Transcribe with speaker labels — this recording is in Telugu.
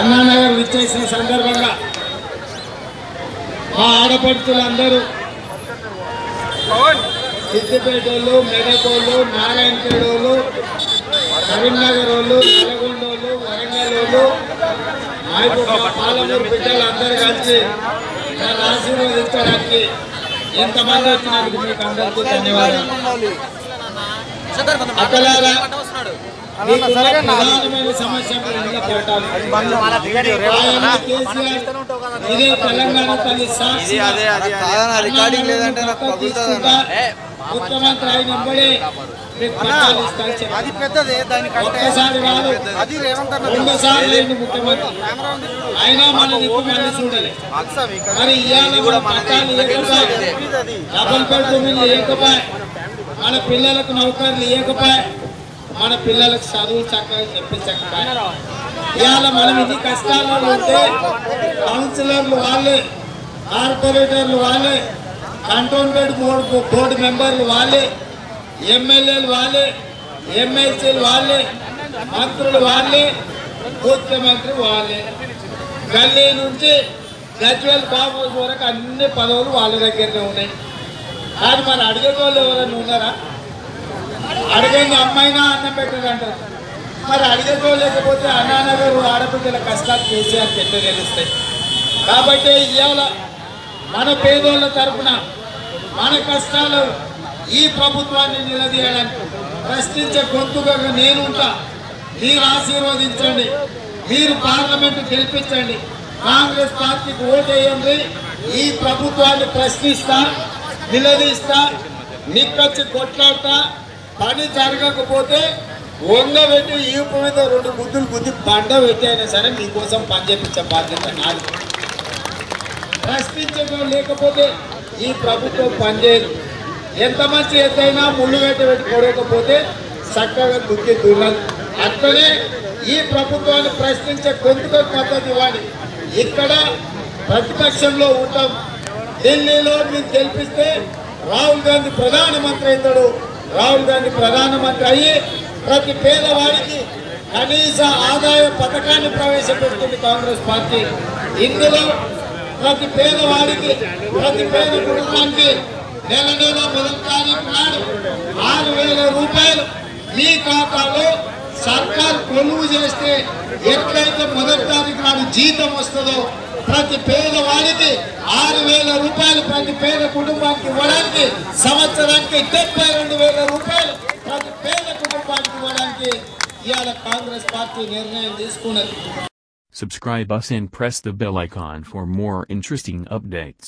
Speaker 1: అన్నానగర్ విచ్చేసిన సందర్భంగా మా ఆడపడుతులందరూ సిద్దిపేట వాళ్ళు మెదకోళ్ళు నారాయణపేట వాళ్ళు కరీంనగర్ వాళ్ళు నల్గొండ వాళ్ళు వరంగల్ వాళ్ళు పాలమూరు బిడ్డలు అందరూ కలిసి నన్ను ఆశీర్వదించడానికి ఎంతమంది వచ్చినందుకు మీకు అందరికీ ధన్యవాదాలు. అక్కలారా ప్రధానమైన సమస్య ఇదే తెలంగాణ తల్లి
Speaker 2: రికార్డింగ్ లేదంటే
Speaker 1: ముఖ్యమంత్రి ఆయన వెంబడే.
Speaker 2: అది పెద్దదే దానికంటే అది రేవంత్
Speaker 1: ముఖ్యమంత్రి. అయినా మన దిక్కు మళ్ళీ చూడాలి. మరి ఇవాళ మన పట్టాలు ఇవ్వకపోయి
Speaker 2: అది.
Speaker 1: డబుల్ బెడ్రూమ్లు ఇవ్వకపోయి మన పిల్లలకు నౌకర్లు ఇవ్వకపోయి మన పిల్లలకు చదువు చక్కగా చెప్పించక ఇవాళ మనం ఇది కష్టాల్లో ఉంటే కౌన్సిలర్లు వాళ్ళే కార్పొరేటర్లు వాళ్ళే కంటోన్మెంట్ బోర్డు బోర్డు మెంబర్లు వాళ్ళే ఎమ్మెల్యేలు వాళ్ళే ఎమ్మెల్సీలు వాళ్ళే మంత్రులు వాళ్ళే ముఖ్యమంత్రి వాళ్ళే. గల్లీ నుంచి గజ్వల్ బాబు వరకు అన్ని పదవులు వాళ్ళ దగ్గరనే ఉన్నాయి. కానీ మన అడిగే వాళ్ళు ఎవరైనా ఉన్నారా? అడిగేది అమ్మాయినా అన్నం పెట్టదంటారు మరి అడిగేకోలేకపోతే అన్నానగర్ ఆడపిల్లల కష్టాలు కేసీఆర్ ఎట్లా తెలుస్తాయి కాబట్టి ఇవాళ మన పేదోళ్ళ తరపున మన కష్టాలు ఈ ప్రభుత్వాన్ని నిలదీయడానికి ప్రశ్నించే గొంతుగా నేను ఉంటా. మీరు ఆశీర్వదించండి. మీరు పార్లమెంట్ గెలిపించండి. కాంగ్రెస్ పార్టీకి ఓటేయండి. ఈ ప్రభుత్వాన్ని ప్రశ్నిస్తా నిలదీస్తా నిక్కచ్చి కొట్లాడతా. పని జరగకపోతే వంగబెట్టి ఈపు మీద రెండు బుద్ధులు బుద్ధి పండ పెట్టి అయినా సరే మీకోసం పని చేపించే బాధ్యత నాది. ప్రశ్నించడం లేకపోతే ఈ ప్రభుత్వం పనిచేయదు ఎంత మంచి ఎత్తైనా ముళ్ళు పెట్టి పెట్టి కొడకపోతే చక్కగా దుక్కి దున్నది. అట్లనే ఈ ప్రభుత్వాన్ని ప్రశ్నించే గొంతుకు పద్ధతి ఇవ్వాలి ఇక్కడ ప్రతిపక్షంలో ఉంటాం. ఢిల్లీలో మీరు గెలిపిస్తే రాహుల్ గాంధీ ప్రధానమంత్రి అవుతాడు. రాహుల్ గాంధీ ప్రధానమంత్రి అయ్యి ప్రతి పేదవాడికి కనీస ఆదాయ పథకాన్ని ప్రవేశపెడుతుంది కాంగ్రెస్ పార్టీ. ఇందులో ప్రతి పేదవాడికి ప్రతి పేద కుటుంబానికి నెల నెల మొదటి తారీఖు నాడు ఆరు వేల రూపాయలు మీ ఖాతాలో సర్కార్ కొలువు చేస్తే ఎట్లయితే మొదటి తారీఖు నాడు జీతం వస్తుందో ప్రతి పేదవాడికి ఆరు వేల రూపాయలు ప్రతి పేద కుటుంబానికి ఇవ్వడానికి సంవత్సరానికి డెబ్బై రెండు వేల రూపాయలు ప్రతి పేద కుటుంబానికి ఇవ్వడానికి ఇవాళ కాంగ్రెస్ పార్టీ నిర్ణయం తీసుకున్నది
Speaker 3: Subscribe us and press the bell icon for more interesting updates.